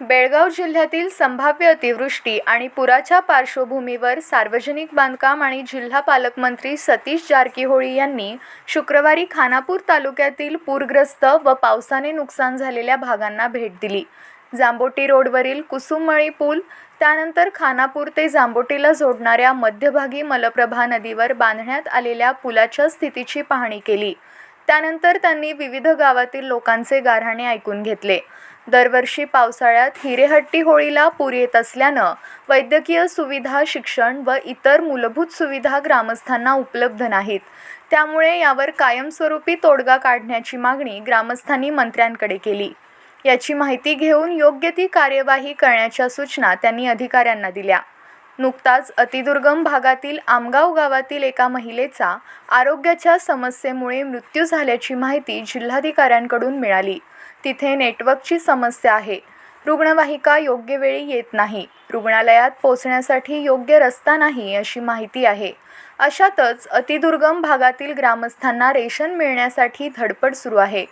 बेळगाव जिल्ह्यातील संभाव्य अतिवृष्टी आणि पुराच्या पार्श्वभूमीवर सार्वजनिक बांधकाम आणि जिल्हा पालकमंत्री सतीश जारकीहोळी यांनी शुक्रवारी खानापूर तालुक्यातील पूरग्रस्त व पावसाने नुकसान झालेल्या भागांना भेट दिली. जांबोटी रोडवरील कुसुमळी पूल त्यानंतर खानापूर ते जांबोटीला जोडणाऱ्या मध्यभागी मलप्रभा नदीवर बांधण्यात आलेल्या पुलाच्या स्थितीची पाहणी केली. त्यानंतर त्यांनी विविध गावातील लोकांचे गाऱ्हाणे ऐकून घेतले. दरवर्षी पावसाळ्यात हिरेहट्टी होळीला पूर येत असल्यानं वैद्यकीय सुविधा शिक्षण व इतर मूलभूत सुविधा ग्रामस्थांना उपलब्ध नाहीत. त्यामुळे यावर कायमस्वरूपी तोडगा काढण्याची मागणी ग्रामस्थांनी मंत्र्यांकडे केली. याची माहिती घेऊन योग्य ती कार्यवाही करण्याच्या सूचना त्यांनी अधिकाऱ्यांना दिल्या. नुकताच अतिदुर्गम भागातील आमगाव गावातील एका महिलेचा आरोग्याच्या समस्येमुळे मृत्यू झाल्याची माहिती जिल्हाधिकाऱ्यांकडून मिळाली. तिथे नेटवर्कची समस्या आहे. रुग्णवाहिका योग्य वेळी येत नाही. रुग्णालयात पोहोचण्यासाठी योग्य रस्ता नाही अशी माहिती आहे. अशातच अतिदुर्गम भागातील ग्रामस्थांना रेशन मिळण्यासाठी धडपड सुरू आहे.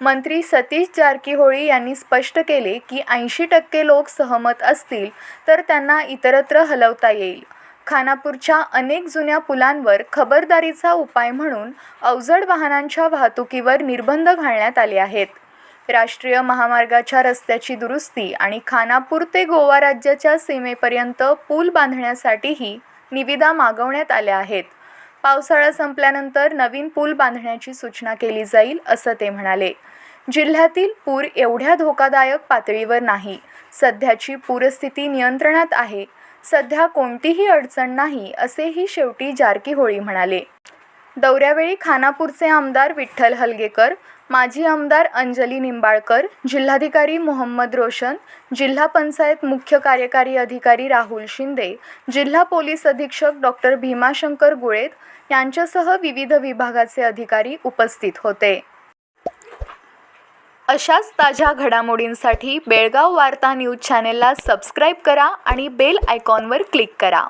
मंत्री सतीश जारकीहोळी यांनी स्पष्ट केले की ऐंशी टक्के लोक सहमत असतील तर त्यांना इतरत्र हलवता येईल. खानापूरच्या अनेक जुन्या पुलांवर खबरदारीचा उपाय म्हणून अवजड वाहनांच्या वाहतुकीवर निर्बंध घालण्यात आले आहेत. राष्ट्रीय महामार्गाच्या रस्त्याची दुरुस्ती आणि खानापूर ते गोवा राज्याच्या सीमेपर्यंत पूल बांधण्यासाठीही निविदा मागवण्यात आल्या आहेत. पावसाळा संपल्यानंतर नवीन पूल बांधण्याची सूचना केली जाईल असं ते म्हणाले. जिल्ह्यातील पूर एवढ्या धोकादायक पातळीवर नाही. सध्याची पूरस्थिती नियंत्रणात आहे. सध्या कोणतीही अडचण नाही असेही शेवटी जारकीहोळी म्हणाले. दौऱ्यावेळी खानापूरचे आमदार विठ्ठल हलगेकर माजी आमदार अंजली निंबाळकर जिल्हाधिकारी मोहम्मद रोशन जिल्हा पंचायत मुख्य कार्यकारी अधिकारी राहुल शिंदे जिल्हा पोलीस अधीक्षक डॉक्टर भीमाशंकर गुळेत यांच्यासह विविध विभागाचे अधिकारी उपस्थित होते. अशाच ताज्या घडामोडींसाठी बेळगाव वार्ता न्यूज चॅनेलला सबस्क्राईब करा आणि बेल आयकॉनवर क्लिक करा.